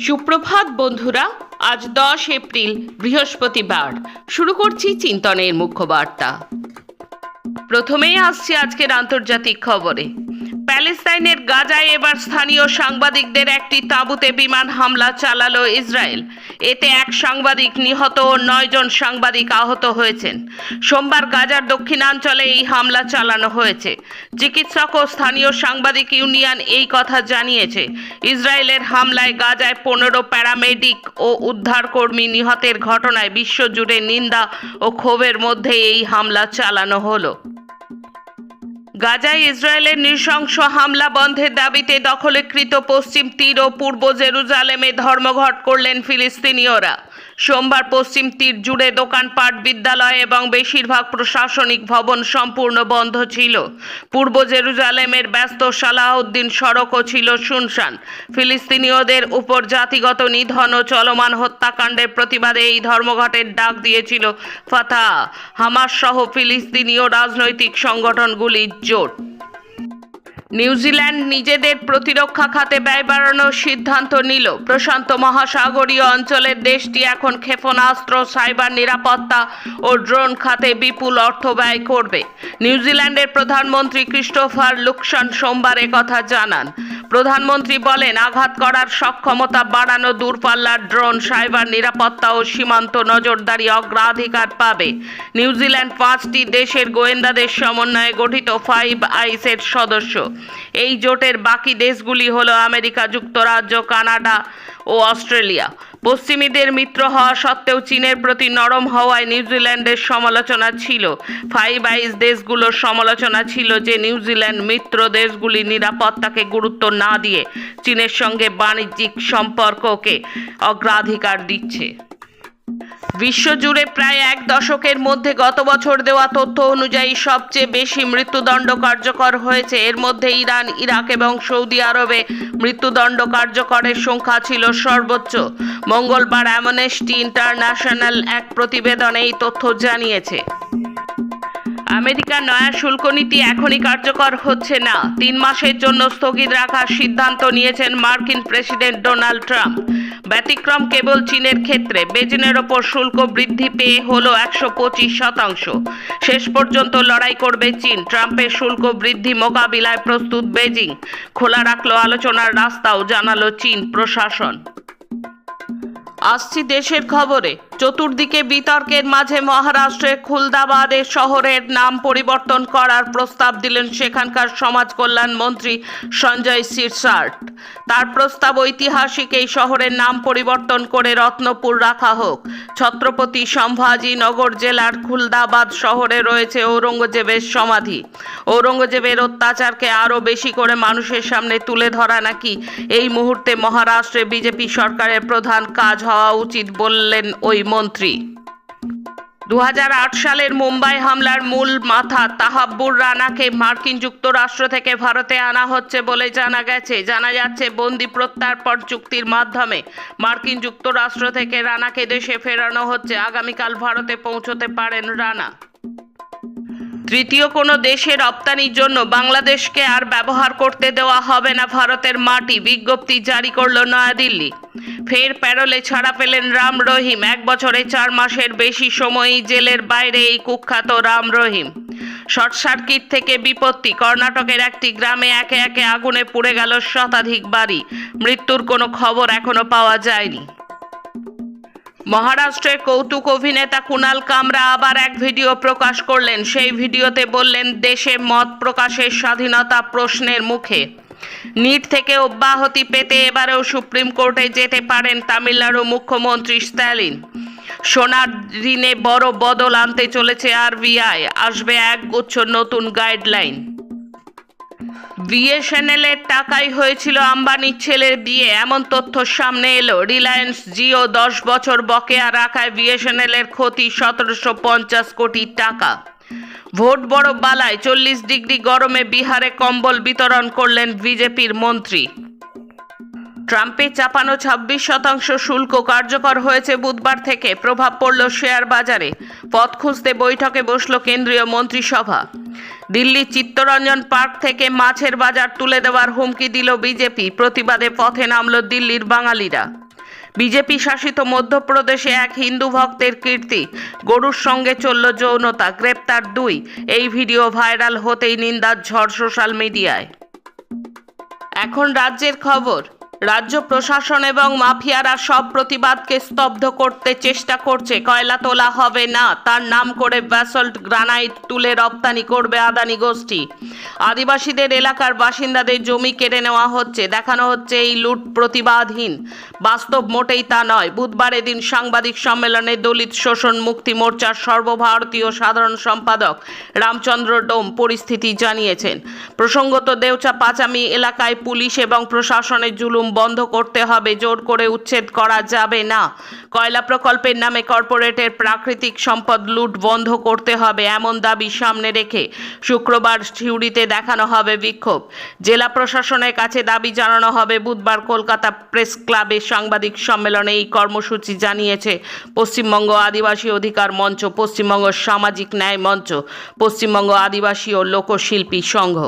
সুপ্রভাত বন্ধুরা, আজ দশ এপ্রিল, বৃহস্পতিবার। শুরু করছি চিন্তনের মুখ্য বার্তা। প্রথমেই আসছি আজকের আন্তর্জাতিক খবরে। প্যালেস্তাইনের গাজায় এবার স্থানীয় সাংবাদিকদের একটি তাঁবুতে বিমান হামলা চালালো ইসরায়েল। এতে এক সাংবাদিক নিহত ও নয়জন সাংবাদিক আহত হয়েছেন। সোমবার গাজার দক্ষিণাঞ্চলে এই হামলা চালানো হয়েছে। চিকিৎসক ও স্থানীয় সাংবাদিক ইউনিয়ন এই কথা জানিয়েছে। ইসরায়েলের হামলায় গাজায় পনেরো প্যারামেডিক ও উদ্ধারকর্মী নিহতের ঘটনায় বিশ্বজুড়ে নিন্দা ও ক্ষোভের মধ্যে এই হামলা চালানো হলো। গাজায় ইসরায়েলের নৃশংস হামলা বন্ধের দাবিতে দখলীকৃত পশ্চিম তীর ও পূর্ব জেরুজালেমে ধর্মঘট করলেন ফিলিস্তিনীয়রা। সোমবার পশ্চিম তীর জুড়ে দোকানপাট, বিদ্যালয় এবং বেশিরভাগ প্রশাসনিক ভবন সম্পূর্ণ বন্ধ ছিল। পূর্ব জেরুজালেমের ব্যস্ত সালাহউদ্দিন সড়কও ছিল শুনশান। ফিলিস্তিনীয়দের উপর জাতিগত নিধন ও চলমান হত্যাকাণ্ডের প্রতিবাদে এই ধর্মঘটের ডাক দিয়েছিল ফাতা হামাস সহ ফিলিস্তিনীয় রাজনৈতিক সংগঠনগুলির জোট। নিউজিল্যান্ড নিজেদের প্রতিরক্ষা খাতে ব্যয় বাড়ানোর সিদ্ধান্ত নিল। প্রশান্ত মহাসাগরীয় অঞ্চলের দেশটি এখন ক্ষেপণাস্ত্র, সাইবার নিরাপত্তা ও ড্রোন খাতে বিপুল অর্থ ব্যয় করবে। নিউজিল্যান্ডের প্রধানমন্ত্রী ক্রিস্টোফার লুকসন সোমবার কথা জানান। প্রধানমন্ত্রী বলেন, আঘাত করার সক্ষমতা বাড়ানো দূরপাল্লার ড্রোন, সাইবার নিরাপত্তা ও সীমান্ত নজরদারি অগ্রাধিকার পাবে। নিউজিল্যান্ড পাঁচটি দেশের গোয়েন্দাদের সমন্বয়ে গঠিত ফাইভ আইসের সদস্য। এই জোটের বাকি দেশগুলি হল আমেরিকা, যুক্তরাজ্য, কানাডা ও অস্ট্রেলিয়া। পশ্চিমীদের মিত্র হওয়া সত্ত্বেও চীনের প্রতি নরম হওয়ায় নিউজিল্যান্ডের সমালোচনা ছিল। ফাইভ আইস দেশগুলোর সমালোচনা ছিল যে নিউজিল্যান্ড মিত্র দেশগুলি নিরাপত্তাকে গুরুত্ব না দিয়ে চীনের সঙ্গে বাণিজ্যিক সম্পর্ককে অগ্রাধিকার দিচ্ছে। বিশ্বজুড়ে প্রায় এক দশকের মধ্যে গত বছর দেওয়া তথ্য অনুযায়ী সবচেয়ে বেশি মৃত্যুদণ্ড কার্যকর হয়েছে। এর মধ্যে ইরান, ইরাক এবং সৌদি আরবে মৃত্যুদণ্ড কার্যকরের সংখ্যা ছিল সর্বোচ্চ। মঙ্গলবার অ্যামনেস্টি ইন্টারন্যাশনাল এক প্রতিবেদনে এই তথ্য জানিয়েছে। আমেরিকার নয়া শুল্ক নীতি এখনই কার্যকর হচ্ছে না। তিন মাসের জন্য স্থগিত রাখার সিদ্ধান্ত নিয়েছেন মার্কিন প্রেসিডেন্ট ডোনাল্ড ট্রাম্প। ব্যতিক্রম কেবল চীনের ক্ষেত্রে। বেজিনের ওপর শুল্ক বৃদ্ধি পেয়ে হলো একশো পঁচিশ শতাংশ। শেষ পর্যন্ত লড়াই করবে চীন। ট্রাম্পের শুল্ক বৃদ্ধি মোকাবিলায় প্রস্তুত বেজিং। খোলা রাখল আলোচনার রাস্তাও, জানালো চীন প্রশাসন। আসছি দেশের খবরে। চতুর্দিকে বিতর্কের মাঝে মহারাষ্ট্রের খুলদাবাদের শহরের নাম পরিবর্তন করার প্রস্তাব দিলেন সেখানকার সমাজ কল্যাণ মন্ত্রী সঞ্জয় সিরসার্ট তার প্রস্তাব ঐতিহাসিক এই শহরের নাম পরিবর্তন করে রত্নপুর রাখা হোক। ছত্রপতি সম্ভাজি নগর জেলার খুলদাবাদ শহরে রয়েছে ঔরঙ্গজেবের সমাধি। ঔরঙ্গজেবের অত্যাচারকে আরও বেশি করে মানুষের সামনে তুলে ধরা নাকি এই মুহূর্তে মহারাষ্ট্রে বিজেপি সরকারের প্রধান কাজ হওয়া উচিত বললেন ওই মন্ত্রী। দু হাজার আট সালের মুম্বাই হামলার মূল মাথা তাহাব্বুর রানাকে মার্কিন যুক্তরাষ্ট্র থেকে ভারতে আনা হচ্ছে বলে জানা গেছে। জানা যাচ্ছে, বন্দি প্রত্যার্পণ চুক্তির মাধ্যমে মার্কিন যুক্তরাষ্ট্র থেকে রানাকে দেশে ফেরানো হচ্ছে। আগামীকাল ভারতে পৌঁছতে পারেন রানা। তৃতীয় কোনো দেশে রপ্তানির জন্য বাংলাদেশকে আর ব্যবহার করতে দেওয়া হবে না ভারতের মাটি, বিজ্ঞপ্তি জারি করল নয়াদিল্লি। ফের প্যারোলে ছাড়া পেলেন রাম রহিম। এক বছরে চার মাসের বেশি সময়ই জেলের বাইরে এই কুখ্যাত রাম রহিম। শর্ট সার্কিট থেকে বিপত্তি, কর্ণাটকের একটি গ্রামে একে একে আগুনে পুড়ে গেল শতাধিক বাড়ি। মৃত্যুর কোনো খবর এখনও পাওয়া যায়নি। মহারাষ্ট্রের কৌতুক অভিনেতা কুনাল কামরা আবার এক ভিডিও প্রকাশ করলেন। সেই ভিডিওতে বললেন, দেশে মত প্রকাশের স্বাধীনতা প্রশ্নের মুখে। নিট থেকে অব্যাহতি পেতে এবারেও সুপ্রিম কোর্টে যেতে পারেন তামিলনাড়ু মুখ্যমন্ত্রী স্ট্যালিন। সোনার ঋণে বড় বদল আনতে চলেছে আরবিআই। আসবে এক গুচ্ছ নতুন গাইডলাইন। বিএসএনএল এর টাকাই হয়েছিল আম্বানির ছেলের বিয়ে। এমন তথ্য সামনে এলো। রিলায়েন্স জিও দশ বছর বকেয়া রাখায় বিএসএনএল এর ক্ষতি সতেরোশো পঞ্চাশ কোটি টাকা। ভোট বড় বালায় চল্লিশ ডিগ্রি গরমে বিহারে কম্বল বিতরণ করলেন বিজেপির মন্ত্রী। ট্রাম্পের চাপানো ছাব্বিশ শতাংশ শুল্ক কার্যকর হয়েছে বুধবার থেকে। প্রভাব পড়ল শেয়ার বাজারে। পথ খুঁজতে বৈঠকে বসল কেন্দ্রীয় মন্ত্রিসভা। দিল্লির চিত্তরঞ্জন পার্ক থেকে মাছের বাজার তুলে দেওয়ার হুমকি দিল বিজেপি। প্রতিবাদে পথে নামল দিল্লির বাঙালিরা। বিজেপি শাসিত মধ্যপ্রদেশে এক হিন্দু ভক্তের কীর্তি। গরুর সঙ্গে চলল যৌনতা, গ্রেপ্তার দুই। এই ভিডিও ভাইরাল হতেই নিন্দার ঝড় সোশ্যাল মিডিয়ায়। এখন রাজ্যের খবর। রাজ্য প্রশাসন এবং মাফিয়ারা সব প্রতিবাদকে স্তব্ধ করতে চেষ্টা করছে। কয়লা তোলা হবে না, তার নাম করে ব্যাসল্ট গ্রানাইট তুলে রপ্তানি করবে আদানি গোষ্ঠী। আদিবাসীদের এলাকার বাসিন্দাদের জমি কেড়ে নেওয়া হচ্ছে, দেখানো হচ্ছে এই লুট প্রতিবাদহীন। বাস্তব মোটেই তা নয় বুধবার এদিন সাংবাদিক সম্মেলনে দলিত শোষণ মুক্তি মোর্চার সর্বভারতীয় সাধারণ সম্পাদক রামচন্দ্র ডোম পরিস্থিতি জানিয়েছেন। প্রসঙ্গত দেউচা পাচামি এলাকায় পুলিশ এবং প্রশাসনের জুলুম বন্ধ করতে হবে, জোর করে উচ্ছেদ করা যাবে না। কয়লা প্রকল্পের নামে কর্পোরেটের প্রাকৃতিক সম্পদ লুট বন্ধ করতে হবে, এমন দাবি সামনে রেখে শুক্রবার সিউড়িতে দেখানো হবে বিক্ষোভ। জেলা প্রশাসনের কাছে দাবি জানানো হবে, বুধবার কলকাতা প্রেস ক্লাবে সাংবাদিক সম্মেলনে এই কর্মসূচি জানিয়েছে পশ্চিমবঙ্গ আদিবাসী অধিকার মঞ্চ, পশ্চিমবঙ্গ সামাজিক ন্যায় মঞ্চ, পশ্চিমবঙ্গ আদিবাসী ও লোকশিল্পী সংঘ।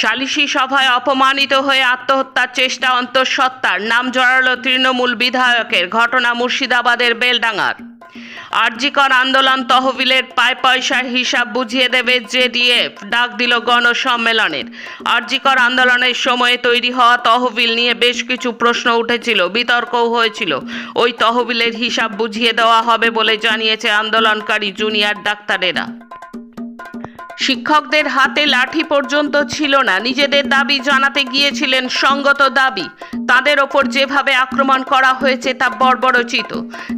সালিশি সভায় অপমানিত হয়ে আত্মহত্যার চেষ্টা অন্তঃসত্ত্বার নাম জড়ালো তৃণমূল বিধায়কের ঘটনা মুর্শিদাবাদের বেলডাঙ্গার। আরজিকর আন্দোলন তহবিলের পায় পয়সার হিসাব বুঝিয়ে দেবে জেডিএফ, ডাক দিল গণসম্মেলনের। আরজিকর আন্দোলনের সময়ে তৈরি হওয়া তহবিল নিয়ে বেশ কিছু প্রশ্ন উঠেছিল, বিতর্কও হয়েছিল। ওই তহবিলের হিসাব বুঝিয়ে দেওয়া হবে বলে জানিয়েছে আন্দোলনকারী জুনিয়র ডাক্তারেরা। শিক্ষকদের হাতে লাঠি পর্যন্ত ছিল না। নিজেদের দাবি জানাতে গিয়েছিলেন সঙ্গত দাবি। তাদের ওপর যেভাবে আক্রমণ করা হয়েছে তা বর্বরচিত।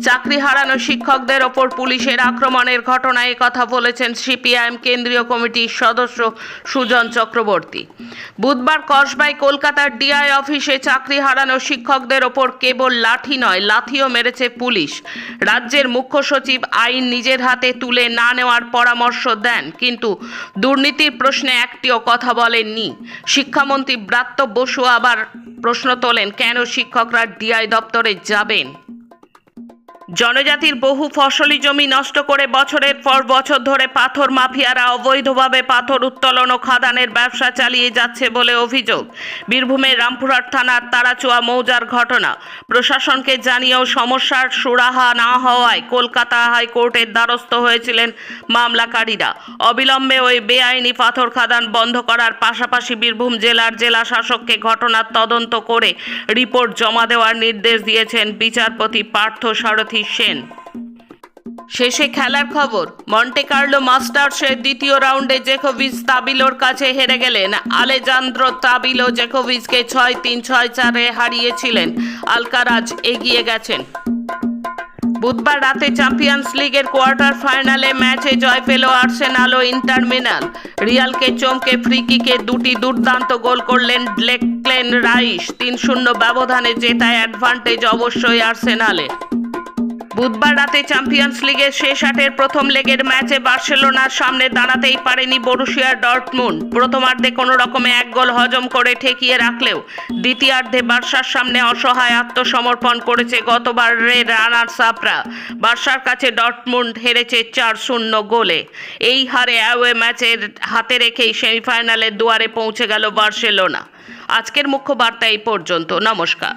চাকরি হারানো শিক্ষকদের ওপর পুলিশের আক্রমণের ঘটনায় কথা বলেছেন সিপিআইএম কেন্দ্রীয় কমিটির সদস্য সুজন চক্রবর্তী। বুধবার কসবাই কলকাতার ডিআই অফিসে চাকরি হারানো শিক্ষকদের ওপর কেবল লাঠি নয়, লাথিও মেরেছে পুলিশ। রাজ্যের মুখ্য সচিব আইন নিজের হাতে তুলে না নেওয়ার পরামর্শ দেন, কিন্তু দুর্নীতির প্রশ্নে একটিও কথা বলেননি। শিক্ষামন্ত্রী ব্রাত্য বসু আবার প্রশ্ন তোলেন, কেন শিক্ষকরা ডিআই দপ্তরে যাবেন? জনজাতির বহু ফসলি জমি নষ্ট করে বছরের পর বছর ধরে পাথর মাফিয়ারা অবৈধভাবে পাথর উত্তোলন ও খাদানের ব্যবসা চালিয়ে যাচ্ছে বলে অভিযোগ। বীরভূমের রামপুরহাট থানার তারাচুয়া মৌজার ঘটনা। প্রশাসনকে জানিয়েও সমস্যার সুরাহা না হওয়ায় কলকাতা হাইকোর্টের দ্বারস্থ হয়েছিলেন মামলাকারীরা। অবিলম্বে ওই বেআইনি পাথর খাদান বন্ধ করার পাশাপাশি বীরভূম জেলার জেলা শাসককে ঘটনার তদন্ত করে রিপোর্ট জমা দেওয়ার নির্দেশ দিয়েছেন বিচারপতি পার্থ সারথী সেন শেষে খেলার খবর, মন্টে কার্লো মাস্টার্সের দ্বিতীয় রাউন্ডে জেকোভিচ তাবিলোর কাছে হেরে গেলেন। আলেজান্দ্র তাবিলো জেকোভিচকে ছয় তিন ছয় চারে হারিয়েছিলেন। আলকারাজ এগিয়ে গেছেন। বুধবার রাতে চ্যাম্পিয়ন্স লিগের কোয়ার্টার ফাইনালে ম্যাচে জয় পেল আর্সেনাল ও ইন্টার মিলান রিয়ালকে চমকে ফ্রিকিকে দুটি দুর্দান্ত গোল করলেন ডেক্লেন রাইস। তিন শূন্য ব্যবধানে জেতায় অ্যাডভান্টেজ অবশ্যই আর্সেনালে বুধবার রাতে চ্যাম্পিয়ন্স লিগের শেষ আটের প্রথম লেগের ম্যাচে বার্সেলোনার সামনে দাঁড়াতেই পারেনি বরুশিয়ার ডর্টমুন্ড। প্রথমার্ধে কোনো রকমে এক গোল হজম করে ঠেকিয়ে রাখলেও দ্বিতীয়ার্ধে বার্সার সামনে অসহায় আত্মসমর্পণ করেছে গতবারের রানার সাপরা বার্সার কাছে ডর্টমুন্ড হেরেছে চার শূন্য গোলে। এই হারে অ্যাওয়ে ম্যাচের হাতে রেখেই সেমিফাইনালের দুয়ারে পৌঁছে গেল বার্সেলোনা। আজকের মুখ্য বার্তা এই পর্যন্ত। নমস্কার।